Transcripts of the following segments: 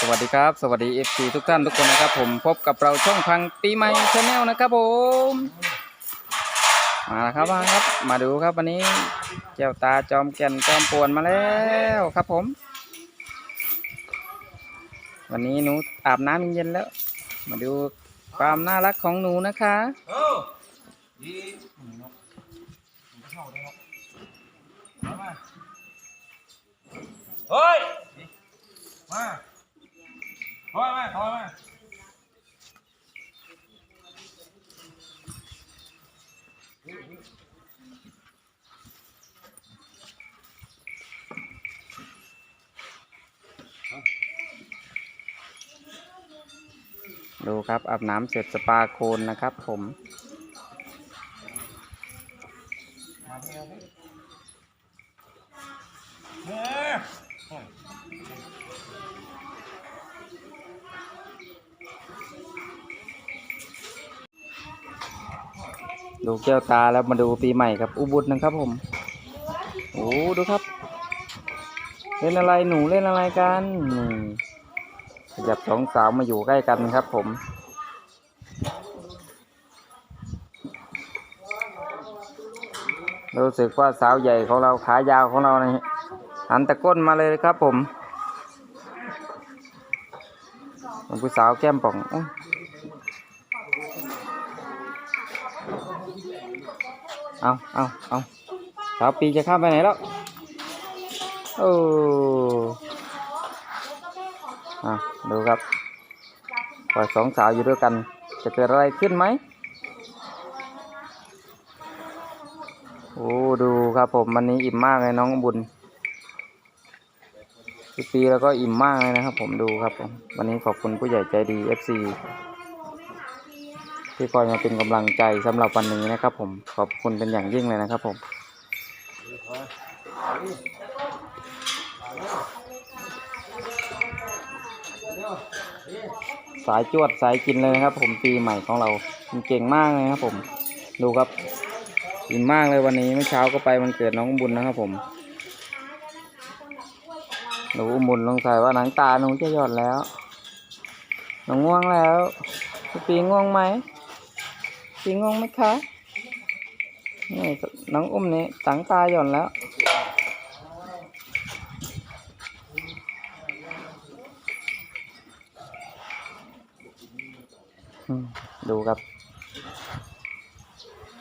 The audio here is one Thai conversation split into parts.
สวัสดีครับ สวัสดีเอฟซีทุกท่านทุกคนนะครับ ผมพบกับเราช่องพังปีใหม่ชาแนลนะครับผมมาแล้วครับมาครับ มาดูครับวันนี้แก้วตาจอมแก่นจอมป่วนมาแล้วครับผม วันนี้หนูอาบน้ำเย็นแล้ว มาดูความน่ารักของหนูนะคะเฮ้ยมา อยมาถอยมาดูครับอาบน้ำเสร็จสปาโคนนะครับผม ดูแก้วตาแล้วมาดูปีใหม่ครับ อุบุตนะครับผม โอ้ดูครับ เล่นอะไรหนูเล่นอะไรกันขยับสองสาวมาอยู่ใกล้กันครับผม รู้สึกว่าสาวใหญ่ของเราขายาวของเรานี่หันตะก้นมาเลยครับผมเป็นผู้สาวแก้มป่องอุ๊ย เอาเอาเอาสาวปีจะข้ามไปไหนแล้ว โอ้อะดูครับปล่อยสองสาวอยู่ด้วยกัน จะเกิดอะไรขึ้นไหมโอ้ดูครับผมวันนี้อิ่มมากเลยน้องบุญปีแล้วก็อิ่มมากเลยนะครับ ผมดูครับผมวันนี้ขอบคุณผู้ใหญ่ใจดี FC ที่คอยมาเป็นกำลังใจสำหรับวันนี้นะครับ ผมขอบคุณเป็นอย่างยิ่งเลยนะครับ ผมสายจวดสายกินเลยนะครับ ผมปีใหม่ของเราเก่งมากเลยครับ ผมดูครับอิ่มมากเลยวันนี้เมื่อเช้าก็ไปวันเกิดน้องบุญนะครับ ผมหนูอุบุญลงใส่ว่าหนังตาหนูจะหย่อนแล้วหนูง่วงแล้วปีง่วงไหม ปีงงไหมคะ นี่น้องอุ้มนี่หนังตาหย่อนแล้ว ดูครับ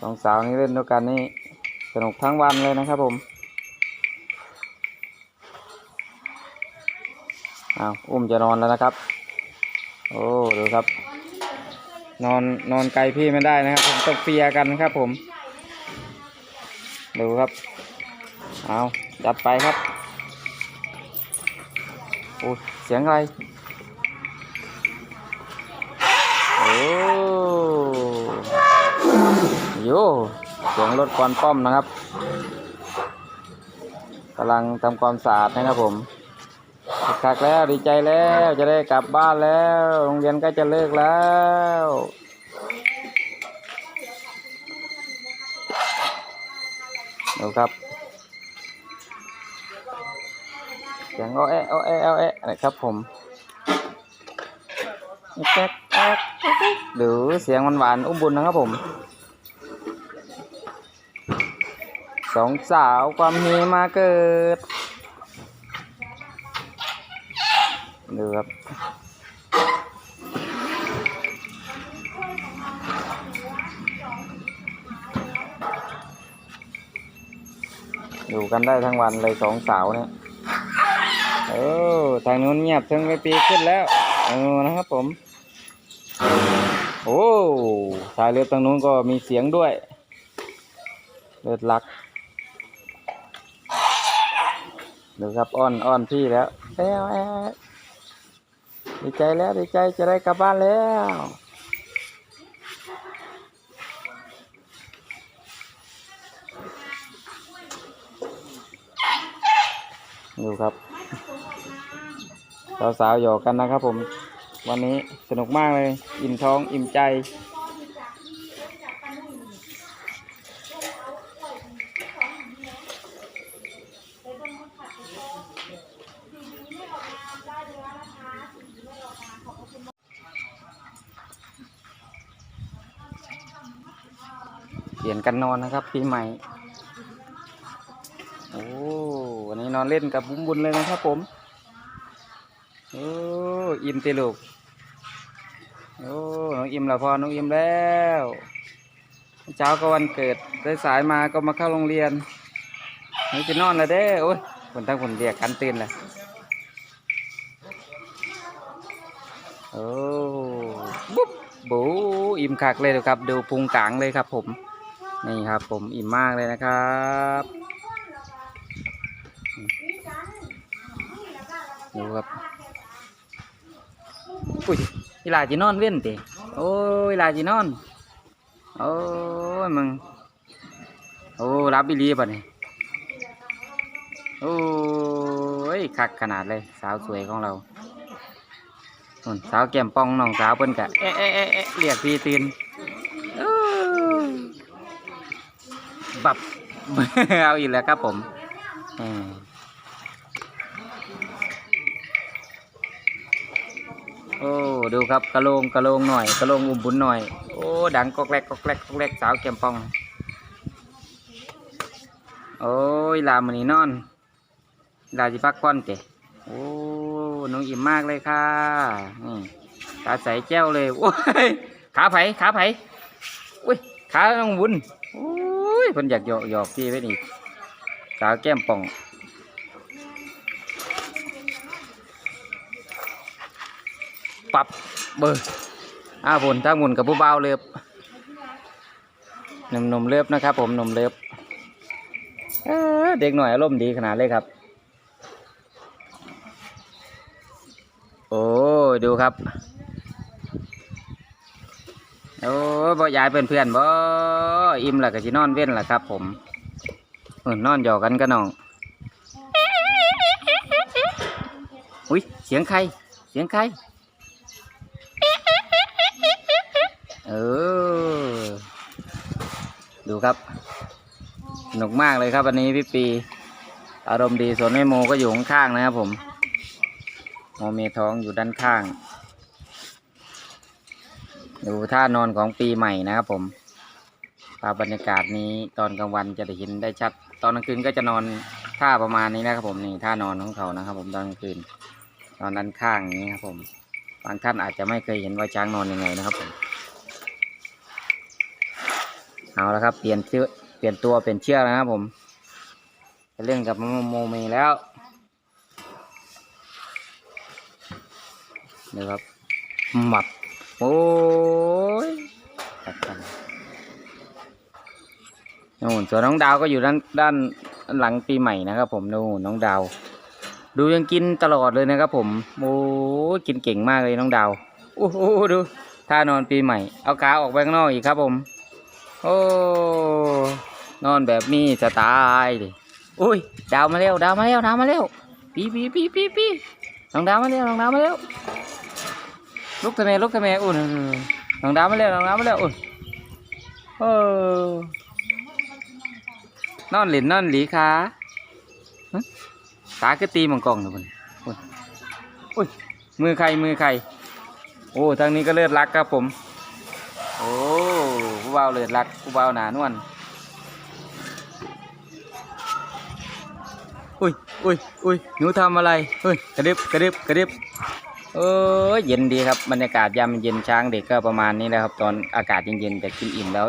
สองสาวนี้เล่นด้วยกันนี่สนุกทั้งวันเลยนะครับผมอ้าวอุ้มจะนอนแล้วนะครับ โอ้ ดูครับ นอนนอนไกลพี่ไม่ได้นะครับผมต้องเปียกันนะครับผม ดูครับ เอาจัดไปครับโอ้เสียงอะไรโอ้โย่เสียงรถควันป้อมนะครับกำลังทำความสะอาดนะครับผม คักแล้วดีใจแล้วจะได้กลับบ้านแล้วโรงเรียนก็จะเลิกแล้วดูครับเสียงโอแอะโอแอะโอแอะนะครับผมแอ๊กแอ๊กดูเสียงหวานๆอุ้มบุญนะครับผมสองสาวความเฮมาเกิด ครับ อยู่กันได้ทั้งวันเลยสองสาวเนี่ยโอ้ทางนู้นเงียบทั้งไปปีขึ้นแล้วเออนะครับผม โอ้สายเรือตรงนู้นก็มีเสียงด้วย เลือดลักดูครับอ้อนอ้อนพี่แล้วแอ้วแอ้ว ดีใจแล้วดีใจจะได้กลับบ้านแล้วดูครับสาวๆหยอกกันนะครับผม วันนี้สนุกมากเลย อิ่มท้องอิ่มใจ ได้เนื้อนะคะ ลี่ยนกันนอนนะครับ ปีใหม่ โอ้วันนี้นอนเล่นกับบุ้มบุญเลยนะครับผม โอ้อิ่มติลูก โอ้น้องอิ่มล้วพอน้องอิ่มแล้ว เช้าก็วันเกิดได้สายมาก็มาเข้าโรงเรียนนี่จะนอนแล้วเด้โอ้ยคนทั้งคนเรียกกันตื่นเลยโอ้บุ๊บบูอิ่มคักเลยครับ ดูพุงกลางเลยครับผม นี่ครับผมอิ่มมากเลยนะครับดูครับอุ้ยอีลาจีนอนเว้นติโอ้ยอีหลาจีนอน โอ้ยมึง โอ้รับบิลีป่ะนี่โอ้ยคักขนาดเลยสาวสวยของเราสาวแก้มป่องน้องสาวเพิ่นกะเอ๊ะเอ๊ะเอ๊ะเอ๊ะเรียกพี่ตื่นโอ้ย บับ เอาอีกแล้วครับผมโอ้ดูครับกระโลงกระโลงหน่อยกระโลงอุ่มบุญหน่อย โอ้ดังกอกแรกกอกแรกกอกแรกสาวแก้มป่อง โอ้ยลามันนี่นอนลาจิพักผ่อนเจโอ้น้องอิ่มมากเลยค่ะนี่ตาใสแจ้วเลยโอ้ยขาไผขาไผอุ้ยขาน้องบุญ ยเพิ่นอยากหยอกหยอกพี่ไว้นี่สาวแก้มป่อง ปรับเบอร์อ้าวผลถ้าหมุนกับผู้เบาเลือบหนุ่มหนุ่มเลือบนะครับ ผมหนุ่มเลือบเด็กหน่อยอารมณ์ดีขนาดเลยครับ โอ้ดูครับ โอ้บ่ยายเป็นเพื่อนบ่อิ่มแล้วก็สินอนเว้นล่ะครับ ผมเออนอนหยอกกันก็น้องอุ้ยเสียงใคร เสียงใคร เออ ดูครับสนุกมากเลยครับวันนี้พี่ปี อารมณ์ดีส่วนแม่โมก็อยู่ข้างๆนะครับผม โมเมท้องอยู่ด้านข้าง ดูท่านอนของปีใหม่นะครับผมภาพบรรยากาศนี้ตอนกลางวันจะได้เห็นได้ชัด ตอนกลางคืนก็จะนอนท่าประมาณนี้นะครับผมนี่ท่านอนของเขานะครับ ผมตอนกลางคืนนอนด้านข้างนี้ครับผมบางท่านอาจจะไม่เคยเห็นว่าช้างนอนยังไงนะครับผมเอาละครับเปลี่ยนเชือเปลี่ยนตัวเปลี่ยนเชือกนะครับผมไปเล่นกับโมเมแล้วนี่ครับหมับ โอ้ยนู่นส่วนน้องดาวก็อยู่ด้านด้านหลังปีใหม่นะครับ ผมนู่นน้องดาว ดูยังกินตลอดเลยนะครับ ผมโอ้กินเก่งมากเลยน้องดาวโอ้โหดูท่านอนปีใหม่ เอาขาออกไปข้างนอกอีกครับผม โอ้นอนแบบมีสไตล์ดิอุ้ยดาวมาเร็วดาวมาเร็วดาวมาเร็วปีปีปีปีปีน้องดาวมาเร็วน้องดาวมาเร็ว ลุกทำไมลุกทำไมอุ่นน้องดาวมาเร็วน้องดาวมาเร็วอุ่นโอ้นอนหลินนอนหลีขาตาก็ตีมังกรนะคุณอุ้ยอุ้ยมือใครมือใครโอ้ทางนี้ก็เลือดรักครับผม โอ้ผู้บ่าเลือดรักผู้บ่าหนานวลอุ้ยอุ้ยอุ้ยหนูทำอะไรเฮ้ยกระดิบกระดิบกระดิบ เออเย็นดีครับบรรยากาศยามเย็นช้างเด็กก็ประมาณนี้นะครับ ตอนอากาศเย็นๆแต่กินอิ่มแล้ว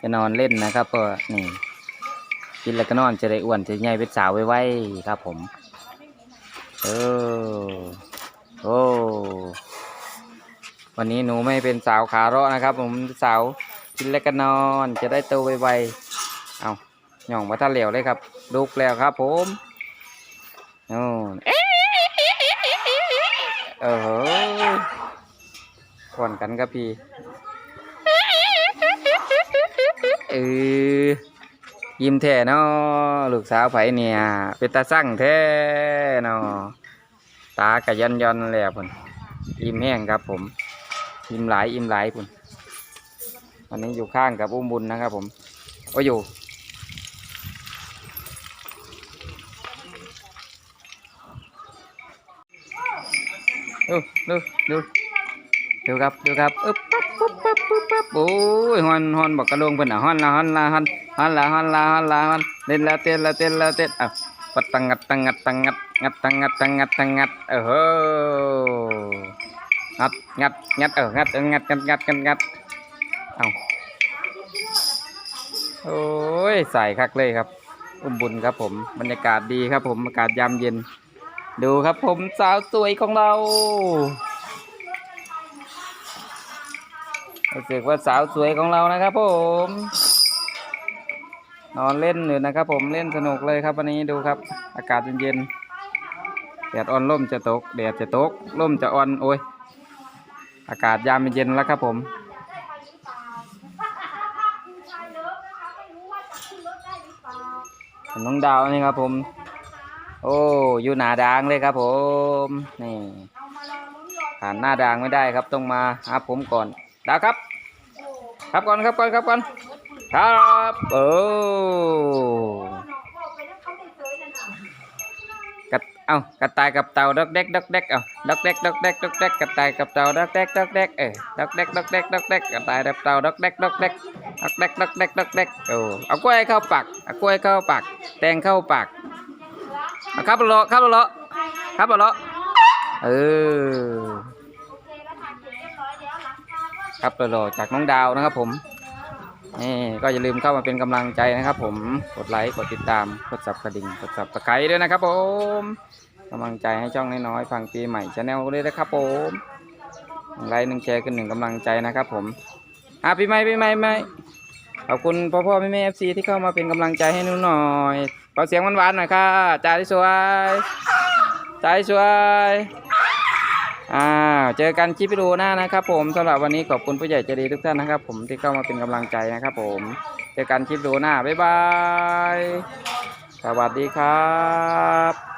จะนอนเล่นนะครับก็นี่กินแล้วก็นอนจะได้อ้วนจะใหญ่เป็นสาวไว้ๆครับผม เออโอ้วันนี้หนูไม่เป็นสาวขาเราะนะครับ ผมสาวกินแล้วก็นอนจะได้โตไวๆเอาหย่องมาท่าเหลวเลยครับลุกแล้วครับ ผมโอ้ เออเฮ้ยก่อนกันครับพี่เออยิ้มแท้เนาะลูกสาวไผเนี่ยเป็นตาสั่งแท้เนาะตากะยันยันแล้วพุ่นยิ้มแห้งครับผมอิ่มหลายอิ่มหลายคุณวันนี้อยู่ข้างกับอุ้มบุญนะครับผมโอ้อยู่ ดูดูดูดูครับดูครับอึ๊บปั๊บปุ๊บปั๊บปุ๊บปั๊บโอ้ยฮอนฮอนบอกกระโลงเพิ่นอะฮอนละฮอนละฮอนฮอนละฮอนละฮอนละฮอนเล่นละเต้นละเต้นละเต้นอะปัดตังงัดตังงัดตังงัดงัดตังงัดตังงัดตังงัดเออโหงัดงัดงัดเอองัดเอองัดงัดงัดงัดงัดเอาโอ้ยใส่คักเลยครับ อุ้มบุญครับผมบรรยากาศดีครับผมอากาศยามเย็น ดูครับผมสาวสวยของเรารู้สึกว่าสาวสวยของเรานะครับผม นอนเล่นอยู่นะครับผมเล่นสนุกเลยครับวันนี้ดูครับ อากาศเย็นๆแดดอ่อนล่มจะตกแดดจะตกล่มจะอ่อนโอ้ยอากาศยามเย็นแล้วครับผมน้องดาวนี่ครับผม โอ้อยู่หนาดางเลยครับผมนี่ผ่านหน้าดางไม่ได้ครับต้องมาหาผมก่อนดาวครับ ครับก่อนครับก่อนครับก่อนครับโอ้กระเอ้ากระต่ายกับเต่าดอกเด็กดอกเด็กเอ้าดอกเด็กดอกเด็กดอกเด็กกระต่ายกับเต่าดอกเด็กดอกเด็กเออดอกเด็กดอกเด็กดอกเด็กกระต่ายกับเต่าดอกเด็กดอกเด็กดอกเด็กดอกเด็กดอกเด็กโอ้เอากล้วยเข้าปากเอากล้วยเข้าปากแตงเข้าปาก เอาครับเลาะครับเลาะครับเลาะเออครับเรอจากน้องดาวนะครับผมนี่ก็อย่าลืมเข้ามาเป็นกำลังใจนะครับ ผมกดไลค์กดติดตามกดสับกระดิ่งกดสับตะไคร้ด้วยนะครับ ผมกำลังใจให้ช่องน้อยๆฟังปีใหม่ชาแนลด้วยนะครับผมไลค์หนึ่งแชร์คือหนึ่งกำลังใจนะครับ ผมอะปีใหม่ปีใหม่ปีใหม่ขอบคุณพ่อพ่อแม่แม่เอฟซีที่เข้ามาเป็นกำลังใจให้หนูหน่อย อเสียงหวานๆหน่อยค่ะจ่าที่สวยจ่าที่สวยอ่าเจอกันคลิปวิดีโอหน้านะครับ ผมสำหรับวันนี้ขอบคุณผู้ใหญ่ใจดีทุกท่านนะครับ ผมที่เข้ามาเป็นกำลังใจนะครับ ผมเจอกันคลิปวิดีโอหน้าบ๊ายบายสวัสดีครับ